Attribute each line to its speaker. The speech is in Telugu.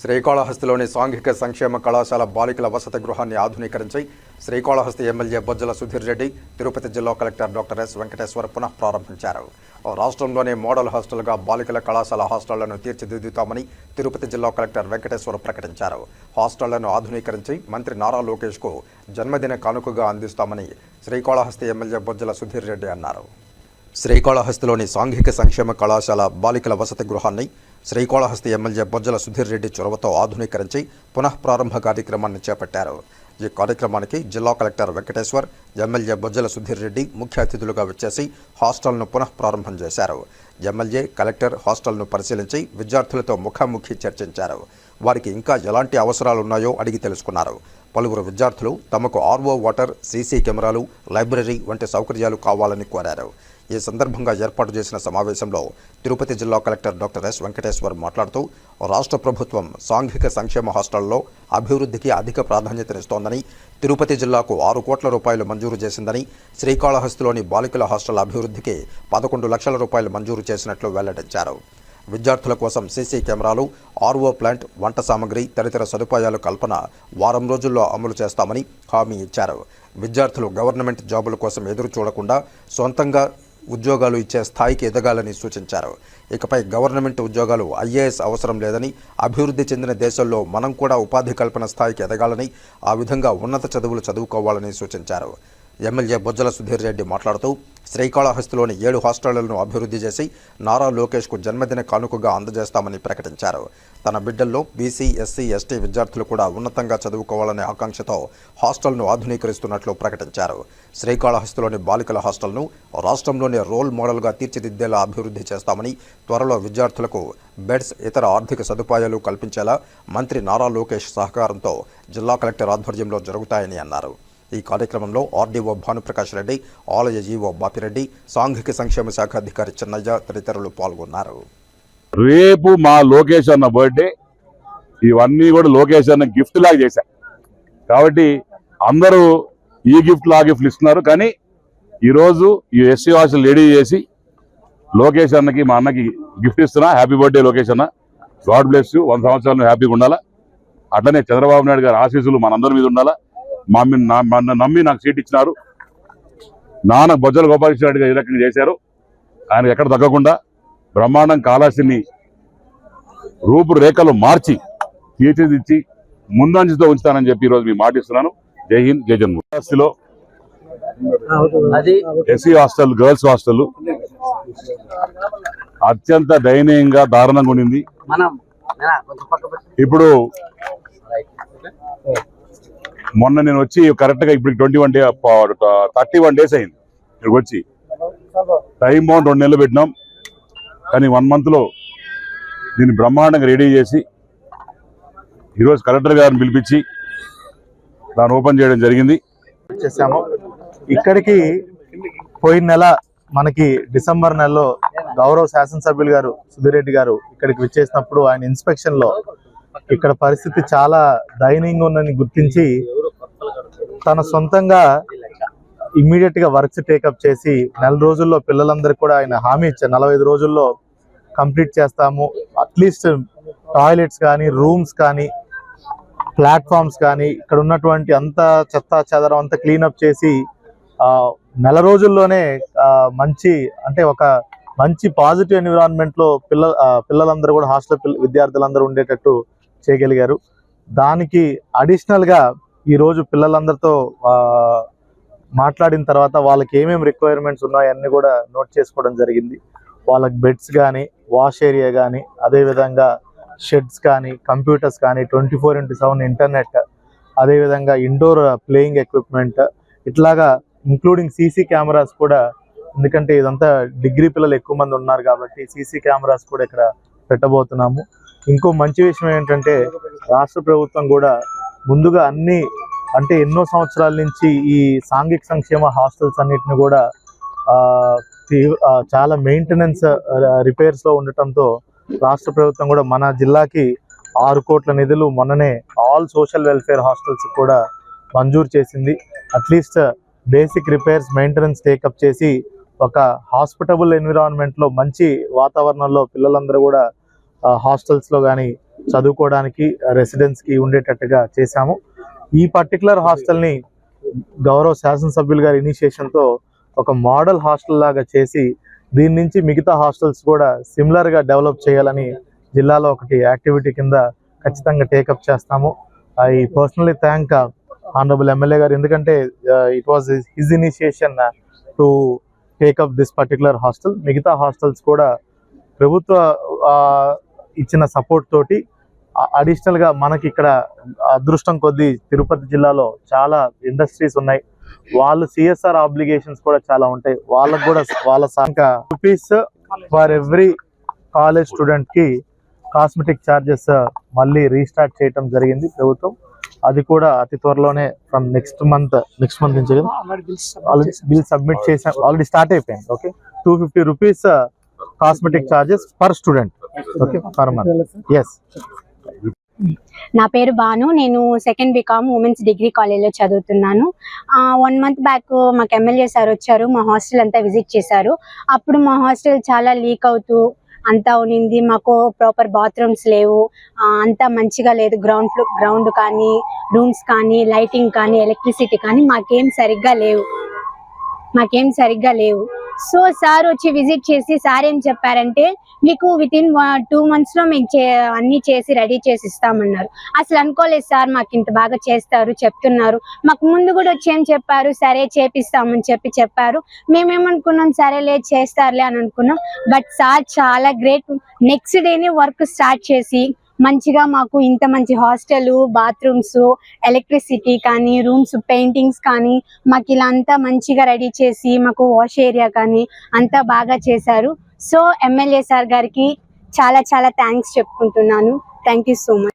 Speaker 1: శ్రీకాళహస్తిలోని సాంఘిక సంక్షేమ కళాశాల బాలికల వసతి గృహాన్ని ఆధునీకరించి శ్రీకాళహస్తి ఎమ్మెల్యే బొజ్జల సుధీర్ రెడ్డి తిరుపతి జిల్లా కలెక్టర్ డాక్టర్ ఎస్ వెంకటేశ్వర్ పునః ప్రారంభించారు. రాష్ట్రంలోనే మోడల్ హాస్టల్గా బాలికల కళాశాల హాస్టళ్ళను తీర్చిదిద్దుతామని తిరుపతి జిల్లా కలెక్టర్ వెంకటేశ్వర్ ప్రకటించారు. హాస్టళ్ళను ఆధునీకరించి మంత్రి నారా లోకేష్కు జన్మదిన కానుకగా అందిస్తామని శ్రీకాళహస్తి ఎమ్మెల్యే బొజ్జల సుధీర్ రెడ్డి అన్నారు. శ్రీకాళహస్తిలోని సాంఘిక సంక్షేమ కళాశాల బాలికల వసతి గృహాన్ని శ్రీకాళహస్తి ఎమ్మెల్యే బొజ్జల సుధీర్ రెడ్డి చొరవతో ఆధునీకరించి పునః ప్రారంభ కార్యక్రమాన్ని చేపట్టారు. ఈ కార్యక్రమానికి జిల్లా కలెక్టర్ వెంకటేశ్వర్ ఎమ్మెల్యే బొజ్జల సుధీర్ రెడ్డి ముఖ్య అతిథులుగా వచ్చేసి హాస్టల్ను పునః ప్రారంభం చేశారు. ఎమ్మెల్యే కలెక్టర్ హాస్టల్ను పరిశీలించి విద్యార్థులతో ముఖాముఖి చర్చించారు. వారికి ఇంకా ఎలాంటి అవసరాలు ఉన్నాయో అడిగి తెలుసుకున్నారు. పలువురు విద్యార్థులు తమకు ఆర్ఓ వాటర్ సీసీ కెమెరాలు లైబ్రరీ వంటి సౌకర్యాలు కావాలని కోరారు. ఈ సందర్భంగా ఏర్పాటు చేసిన సమావేశంలో తిరుపతి జిల్లా కలెక్టర్ డాక్టర్ ఎస్ వెంకటేశ్వర్ మాట్లాడుతూ రాష్ట్ర ప్రభుత్వం సాంఘిక సంక్షేమ హాస్టల్లో అభివృద్ధికి అధిక ప్రాధాన్యతనిస్తోందని తిరుపతి జిల్లాకు ఆరు కోట్ల రూపాయలు మంజూరు చేసిందని శ్రీకాళహస్తిలోని బాలికల హాస్టల్ అభివృద్ధికి పదకొండు లక్షల రూపాయలు మంజూరు చేసినట్లు వెల్లడించారు. విద్యార్థుల కోసం సీసీ కెమెరాలు ఆర్ఓ ప్లాంట్ వంట సామగ్రి తదితర సదుపాయాల కల్పన వారం రోజుల్లో అమలు చేస్తామని హామీ ఇచ్చారు. విద్యార్థులు గవర్నమెంట్ జాబుల కోసం ఎదురు చూడకుండా సొంతంగా ఉద్యోగాలు ఇచ్చే స్థాయికి ఎదగాలని సూచించారు. ఇకపై గవర్నమెంట్ ఉద్యోగాలు ఐఏఎస్ అవసరం లేదని అభివృద్ధి చెందిన దేశాల్లో మనం కూడా ఉపాధి కల్పన స్థాయికి ఎదగాలని ఆ విధంగా ఉన్నత చదువులు చదువుకోవాలని సూచించారు. ఎమ్మెల్యే బొజ్జల సుధీర్ రెడ్డి మాట్లాడుతూ శ్రీకాళహస్తిలోని ఏడు హాస్టళ్ళను అభివృద్ధి చేసి నారా లోకేష్కు జన్మదిన కానుకగా అందజేస్తామని ప్రకటించారు. తన బిడ్డల్లో బీసీ ఎస్సీ ఎస్టీ విద్యార్థులు కూడా ఉన్నతంగా చదువుకోవాలనే ఆకాంక్షతో హాస్టల్ను ఆధునీకరిస్తున్నట్లు ప్రకటించారు. శ్రీకాళహస్తిలోని బాలికల హాస్టల్ను రాష్ట్రంలోని రోల్ మోడల్గా తీర్చిదిద్దేలా అభివృద్ధి చేస్తామని త్వరలో విద్యార్థులకు బెడ్స్ ఇతర ఆర్థిక సదుపాయాలు కల్పించేలా మంత్రి నారా లోకేష్ సహకారంతో జిల్లా కలెక్టర్ ఆధ్వర్యంలో జరుగుతాయని అన్నారు. ఈ కార్యక్రమంలో ఆర్డీఓ భానుప్రకాష్ రెడ్డి ఆలయ జీవో బాపిరెడ్డి సాంఘిక సంక్షేమ శాఖ అధికారి చిన్నయ్య తదితరులు పాల్గొన్నారు.
Speaker 2: రేపు మా లోకేష్ అన్న బర్త్డే. ఇవన్నీ కూడా లోకేష్ అన్న గిఫ్ట్ లాగా చేశా. కాబట్టి అందరూ ఈ గిఫ్ట్లు ఆ గిఫ్ట్లు ఇస్తున్నారు. కానీ ఈరోజు ఈ ఎస్సీ వాసులు రెడీ చేసి లోకేష్ అన్నకి మా అన్నకి గిఫ్ట్ ఇస్తున్నా. హ్యాపీ బర్త్డే లోకేష్ అన్న. గాడ్ బ్లెస్ యూ వంద సంవత్సరాలు హ్యాపీగా ఉండాలా? అట్లనే చంద్రబాబు నాయుడు గారి ఆశీస్సులు మనందరి మీద ఉండాలా? మా నమ్మి నాకు సీట్ ఇచ్చినారు. నాన్న బొజ్జల గోపాలకృష్ణ రెడ్డి గారు ఏ రకంగా చేశారు. ఆయన ఎక్కడ తగ్గకుండా బ్రహ్మాండం కాళాస్తిని రూపురేఖలు మార్చి తీర్చిదిద్ది ముందంజతో ఉంచుతానని చెప్పి ఈరోజు మీ మాటిస్తున్నాను జై హింద్ జై జన్మ. కాళహస్తిలో
Speaker 3: అది
Speaker 2: ఎస్సీ హాస్టల్ గర్ల్స్ హాస్టల్ అత్యంత దయనీయంగా దారుణంగా ఉండింది. ఇప్పుడు మొన్న నేను వచ్చి కరెక్ట్గా ఇప్పుడు twenty one day thirty one days అయింది. ఇక్కడికి వచ్చి. టైం బాగుంది రెండు నెలలు పెట్టినాం. కానీ వన్ మంత్లో దీన్ని బ్రహ్మాండంగా రెడీ చేసి ఈరోజు కలెక్టర్ గారిని పిలిపించి దాన్ని ఓపెన్ చేయడం జరిగింది.
Speaker 4: చేశాము. ఇక్కడికి పోయిన నెల మనకి డిసెంబర్ నెలలో గౌరవ శాసనసభ్యులు గారు సుధిరెడ్డి గారు ఇక్కడికి విచ్చేసినప్పుడు ఆయన ఇన్స్పెక్షన్లో ఇక్కడ పరిస్థితి చాలా దయనీయంగా ఉందని గుర్తించి తన సొంతంగా ఇమ్మీడియట్గా వర్క్స్ టేకప్ చేసి నెల రోజుల్లో పిల్లలందరికీ కూడా ఆయన హామీ ఇచ్చారు. నలభై రోజుల్లో కంప్లీట్ చేస్తాము. అట్లీస్ట్ టాయిలెట్స్ కానీ రూమ్స్ కానీ ప్లాట్ఫామ్స్ కానీ ఇక్కడ ఉన్నటువంటి అంత చెత్త చెదరం అంతా క్లీనప్ చేసి నెల రోజుల్లోనే మంచి అంటే ఒక మంచి పాజిటివ్ ఎన్విరాన్మెంట్లో పిల్ల పిల్లలందరూ కూడా హాస్టల్ పిల్ల విద్యార్థులందరూ ఉండేటట్టు చేయగలిగారు. దానికి అడిషనల్గా ఈరోజు ఈ రోజు పిల్లలందరితో మాట్లాడిన తర్వాత వాళ్ళకి ఏమేమి రిక్వైర్మెంట్స్ ఉన్నాయో అన్నీ కూడా నోట్ చేసుకోవడం జరిగింది. వాళ్ళకి బెడ్స్ కానీ వాష్ ఏరియా కానీ అదేవిధంగా షెడ్స్ కానీ కంప్యూటర్స్ కానీ twenty four into seven internet అదేవిధంగా ఇండోర్ ప్లేయింగ్ ఎక్విప్మెంట్ ఇట్లాగా ఇంక్లూడింగ్ సీసీ కెమెరాస్ కూడా ఎందుకంటే ఇదంతా డిగ్రీ పిల్లలు ఎక్కువ మంది ఉన్నారు కాబట్టి సీసీ కెమెరాస్ కూడా ఇక్కడ పెట్టబోతున్నాము. ఇంకో మంచి విషయం ఏంటంటే రాష్ట్ర ప్రభుత్వం కూడా ముందుగా అన్ని అంటే ఎన్నో సంవత్సరాల నుంచి ఈ సాంఘిక సంక్షేమ హాస్టల్స్ అన్నిటిని కూడా చాలా మెయింటెనెన్స్ రిపేర్స్లో ఉండటంతో రాష్ట్ర ప్రభుత్వం కూడా మన జిల్లాకి ఆరు కోట్ల నిధులు మొన్ననే ఆల్ సోషల్ వెల్ఫేర్ హాస్టల్స్ కూడా మంజూరు చేసింది. At least basic repairs maintenance take up చేసి ఒక హాస్పిటబుల్ ఎన్విరాన్మెంట్లో మంచి వాతావరణంలో పిల్లలందరూ కూడా హాస్టల్స్లో కానీ చదువుకోవడానికి రెసిడెన్స్కి ఉండేటట్టుగా చేశాము. ఈ పర్టికులర్ హాస్టల్ని గౌరవ శాసనసభ్యులు గారి ఇనిషియేషన్తో ఒక మోడల్ హాస్టల్ లాగా చేసి దీని నుంచి మిగతా హాస్టల్స్ కూడా సిమిలర్గా డెవలప్ చేయాలని జిల్లాలో ఒకటి యాక్టివిటీ కింద ఖచ్చితంగా టేకప్ చేస్తాము. I personally thank honourable MLA గారు. ఎందుకంటే it was his initiation to take up this particular hostel మిగతా హాస్టల్స్ కూడా ప్రభుత్వ ఇచ్చిన సపోర్ట్ తోటి అడిషనల్గా మనకి ఇక్కడ అదృష్టం కొద్దీ తిరుపతి జిల్లాలో చాలా ఇండస్ట్రీస్ ఉన్నాయి. వాళ్ళు సిఎస్ఆర్ ఆబ్లిగేషన్స్ కూడా చాలా ఉంటాయి. వాళ్ళకు కూడా వాళ్ళ సంఖ్య రూపీస్ ఫర్ ఎవ్రీ కాలేజ్ స్టూడెంట్కి కాస్మెటిక్ చార్జెస్ మళ్ళీ రీస్టార్ట్ చేయటం జరిగింది ప్రభుత్వం. అది కూడా అతి త్వరలోనే from next month next month నుంచి ఆల్రెడీ బిల్ సబ్మిట్ చేసాం ఆల్రెడీ స్టార్ట్ అయిపోయింది. Okay two fifty rupees cosmetic charges per student okay per month yes
Speaker 5: నా పేరు బాను. నేను సెకండ్ బీకామ్ ఉమెన్స్ డిగ్రీ కాలేజ్లో చదువుతున్నాను. వన్ మంత్ బ్యాక్ మాకు ఎమ్మెల్యే సార్ వచ్చారు. మా హాస్టల్ అంతా విజిట్ చేశారు. అప్పుడు మా హాస్టల్ చాలా లీక్ అవుతూ అంతా ఉనింది. మాకు ప్రాపర్ బాత్రూమ్స్ లేవు. అంతా మంచిగా లేదు. గ్రౌండ్ ఫ్లో గ్రౌండ్ కానీ రూమ్స్ కానీ లైటింగ్ కానీ ఎలక్ట్రిసిటీ కానీ మాకేం సరిగ్గా లేవు. మాకేం సరిగ్గా లేవు. సో సార్ వచ్చి విజిట్ చేసి సార్ ఏం చెప్పారంటే మీకు విత్ ఇన్ టూ మంత్స్లో మేము చే అన్ని చేసి రెడీ చేసి ఇస్తామన్నారు. అసలు అనుకోలేదు సార్ మాకు ఇంత బాగా చేస్తారు చెప్తున్నారు. మాకు ముందు కూడా వచ్చి ఏం చెప్పారు? సరే చేపిస్తామని చెప్పి చెప్పారు. మేమేమనుకున్నాం? సరేలే చేస్తారులే అని అనుకున్నాం. బట్ సార్ చాలా గ్రేట్. నెక్స్ట్ డేనే వర్క్ స్టార్ట్ చేసి మంచిగా మాకు ఇంత మంచి హాస్టల్ బాత్రూమ్స్ ఎలక్ట్రిసిటీ కానీ రూమ్స్ పెయింటింగ్స్ కానీ మాకు ఇలా అంతా మంచిగా రెడీ చేసి మాకు వాష్ ఏరియా కానీ అంతా బాగా చేశారు. సో ఎమ్మెల్యే సార్ గారికి చాలా చాలా థ్యాంక్స్ చెప్పుకుంటున్నాను. Thank you so much